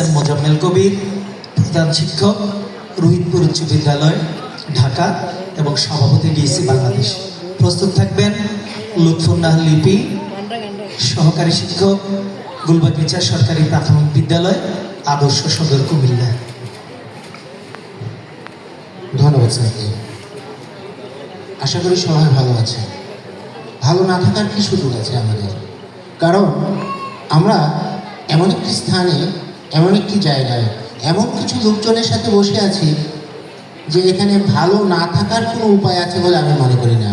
M Mozammel কবির, প্রধান শিক্ষক, রোহিতপুর উচ্চ বিদ্যালয়, ঢাকা এবং সভাপতি ডিএসসি বাংলাদেশ। প্রস্তুত থাকবেন লুৎফুন্নাহ লিপি, সহকারী শিক্ষক গুলবাগিচা সরকারি প্রাথমিক বিদ্যালয়, আদর্শ সদর কুমিল্লা। ধন্যবাদ স্যারকে আশা করি সবাই ভালো আছে। ভালো না থাকার কি সুযোগ আছে আমাদের? কারণ আমরা এমন একটি স্থানে এমন একটি জায়গায়, এমন কিছু লোকজনের সাথে বসে আছি যে এখানে ভালো না থাকার কোনো উপায় আছে বলে আমি মনে করি না।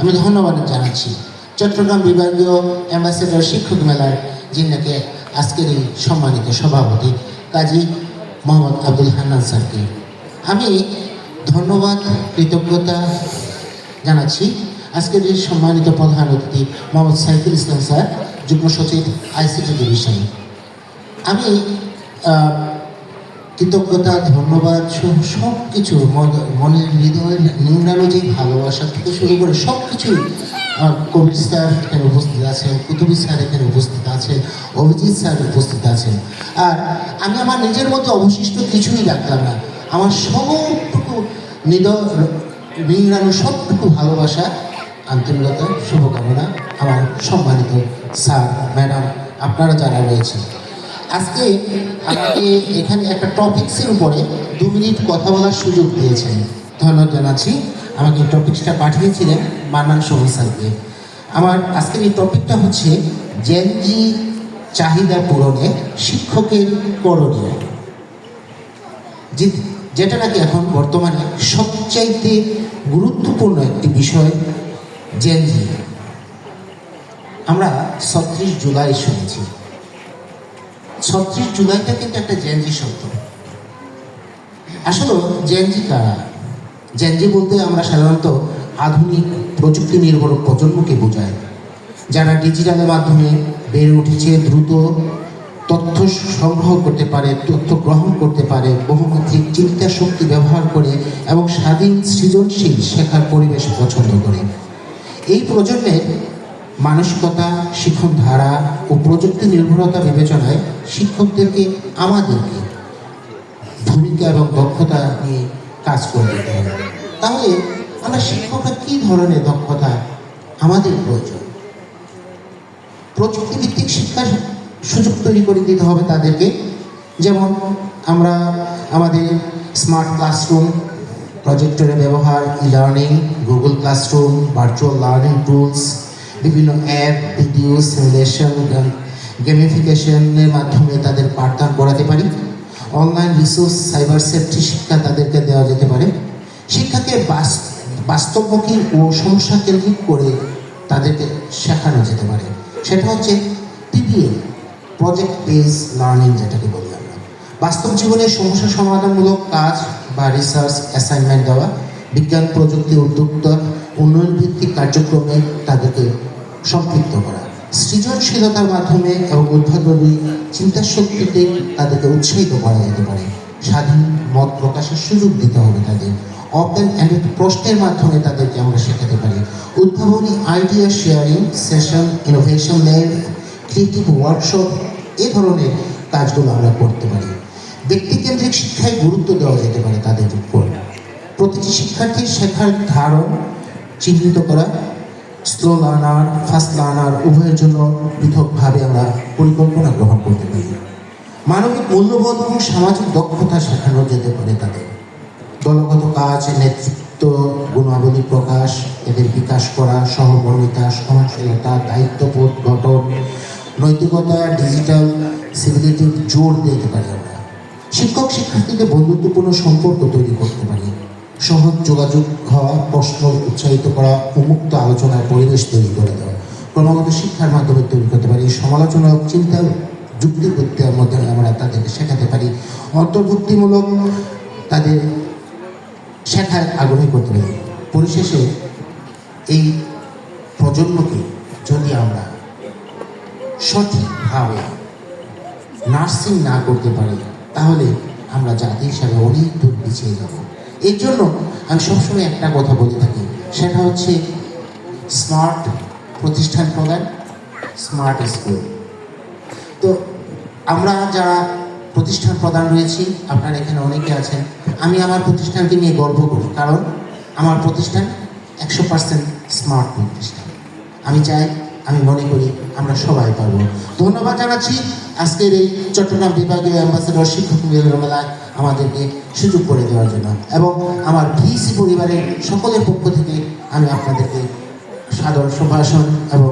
আমি ধন্যবাদ জানাচ্ছি চট্টগ্রাম বিভাগীয় অ্যাম্বাসেডর শিক্ষক মেলার, যিনাকে আজকের এই সম্মানিত সভাপতি কাজী মোহাম্মদ আব্দুল হান্নান স্যারকে। আমি ধন্যবাদ, কৃতজ্ঞতা জানাচ্ছি আজকের এই সম্মানিত প্রধান অতিথি মোহাম্মদ সাইফুল ইসলাম স্যার, যুগ্ম সচিব আইসিটি ডিভিশন। আমি কৃতজ্ঞতা, ধন্যবাদ, সব কিছু মনের হৃদয়ের যে ভালোবাসা থেকে শুরু করে সব কিছুই কবির স্যার এখানে উপস্থিত আছেন কুতুবি স্যার এখানে উপস্থিত আছেন, অভিজিৎ স্যার উপস্থিত আছেন। আর আমি আমার নিজের মতো অবশিষ্ট কিছুই রাখলাম না। আমার সবটুকু হৃদয় নিংড়ানো সবটুকু ভালোবাসা, আন্তরিকতা, শুভকামনা, আমার সম্মানিত স্যার, ম্যাডাম, আপনারা যারা রয়েছেন। আজকে আমাকে এখানে একটা টপিক্সের উপরে দু মিনিট কথা বলার সুযোগ দিয়েছেন। ধন্যবাদ জানাচ্ছি। আমাকে টপিকসটা পাঠিয়েছিলেন মান্নান সোহেল স্যারকে। আমার আজকের এই টপিকটা হচ্ছে জেনজি চাহিদা পূরণে শিক্ষকের করণীয়। যেটা নাকি এখন বর্তমানে সবচাইতে গুরুত্বপূর্ণ একটি বিষয় জেনজি আমরা ছত্রিশ জুলাই শুনেছি। ছত্রিশ জুলাইটা কিন্তু একটা জেনজি শব্দ। আসলে জেনজি কারা? জেনজি বলতে আমরা সাধারণত আধুনিক প্রযুক্তি নির্ভর প্রজন্মকে বোঝায়, যারা ডিজিটালের মাধ্যমে বেড়ে উঠেছে, দ্রুত তথ্য সংগ্রহ করতে পারে, তথ্য গ্রহণ করতে পারে বহুমাত্রিক চিন্তা শক্তি ব্যবহার করে এবং স্বাধীন সৃজনশীল শেখার পরিবেশ পছন্দ করে। এই প্রজন্মের মানসিকতা শিক্ষণ ধারা ও প্রযুক্তি নির্ভরতা বিবেচনায় শিক্ষকদেরকে আমাদেরকে ভূমিকা এবং দক্ষতা নিয়ে কাজ করে দিতে হবে। তাহলে আমরা শিক্ষকরা কী ধরনের দক্ষতা আমাদের প্রয়োজন? প্রযুক্তিভিত্তিক শিক্ষার সুযোগ তৈরি করে দিতে হবে তাদেরকে। যেমন আমরা আমাদের স্মার্ট ক্লাসরুম, প্রজেক্টরের ব্যবহার e learning Google classroom virtual learning tools বিভিন্ন অ্যাপ ভিডিও সিমুলেশন গেমিফিকেশনের মাধ্যমে তাদের পাঠদান করাতে পারি। অনলাইন রিসোর্স সাইবার সেফটি শিক্ষা তাদেরকে দেওয়া যেতে পারে। শিক্ষাকে বাস- বাস্তবমুখী ও সমস্যা কেন্দ্রিক করে তাদেরকে শেখানো যেতে পারে। সেটা হচ্ছে পিপিএল প্রজেক্ট বেস লার্নিং যেটাকে বলি আমরা। বাস্তব জীবনে সমস্যা সমাধানমূলক কাজ বা রিসার্চ অ্যাসাইনমেন্ট দেওয়া বিজ্ঞান, প্রযুক্তি উদ্যোক্তা উন্নয়ন ভিত্তিক কার্যক্রমে তাদেরকে সম্পৃক্ত করা। সৃজনশীলতার মাধ্যমে এবং উদ্ভাবনী চিন্তা শক্তিতে তাদেরকে উৎসাহিত করা যেতে পারে। স্বাধীন মত প্রকাশের সুযোগ দিতে হবে তাদের। ওপেন অ্যান্ড প্রশ্নের মাধ্যমে তাদেরকে আমরা শেখাতে পারি। উদ্ভাবনী idea sharing session innovation lab creative workshop এ ধরনের কাজগুলো আমরা করতে পারি। ব্যক্তিকেন্দ্রিক শিক্ষায় গুরুত্ব দেওয়া যেতে পারে তাদের। প্রতিটি শিক্ষার্থীর শেখার ধারণ চিহ্নিত করা স্লো লার্নার ফাস্ট লার্নার উভয়ের জন্য পৃথকভাবে আমরা পরিকল্পনা গ্রহণ করতে পারি। মানবিক মূল্যবোধ এবং সামাজিক দক্ষতা শেখানো যেতে পারে তাদের। দলগত কাজ, নেতৃত্ব, গুণাবলী প্রকাশ, এদের বিকাশ করা, সহমর্মিতা, সহনশীলতা, দায়িত্ববোধ, গঠন, নৈতিকতা, ডিজিটাল, সিভিলিটির জোর দিতে পারি আমরা। শিক্ষক শিক্ষার্থীদের বন্ধুত্বপূর্ণ সম্পর্ক তৈরি করতে পারি। সহজ যোগাযোগ হওয়া প্রশ্ন উৎসাহিত করা, উন্মুক্ত আলোচনার পরিবেশ তৈরি করে দেওয়া। ক্রমাগত শিক্ষার মাধ্যমে তৈরি করতে পারি, সমালোচনা ও যুক্তি যুক্তিবুদ্ধির মধ্যে আমরা তাদেরকে শেখাতে পারি। অন্তর্ভুক্তিমূলক তাদের শেখার আগ্রহী করতে পারি। পরিশেষে এই প্রজন্মকে যদি আমরা সঠিকভাবে নার্সিং না করতে পারি, তাহলে আমরা জাতি হিসাবে অনেক দূর পিছিয়ে যাব। এর জন্য আমি সবসময় একটা কথা বলে থাকি। সেটা হচ্ছে স্মার্ট প্রতিষ্ঠান প্রদান স্মার্ট স্কুল তো আমরা যারা প্রতিষ্ঠান প্রদান রয়েছি, আপনারা এখানে অনেকে আছেন, আমি আমার প্রতিষ্ঠানকে নিয়ে গর্ব করি। কারণ আমার প্রতিষ্ঠান একশো পার্সেন্ট স্মার্ট প্রতিষ্ঠান। আমি চাই, আমি মনে করি আমরা সবাই পারব। ধন্যবাদ জানাচ্ছি আজকের এই চট্টগ্রাম বিভাগীয় অ্যাম্বাসেডর শিক্ষক মেলায় আমাদেরকে সুযোগ করে দেওয়ার জন্য। এবং আমার ভিসি পরিবারের সকলের পক্ষ থেকে আমি আপনাদেরকে সাদর সম্ভাষণ এবং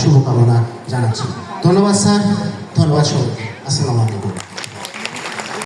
শুভকামনা জানাচ্ছি। ধন্যবাদ, স্যার। ধন্যবাদ, সবাইকে। আসসালামু আলাইকুম।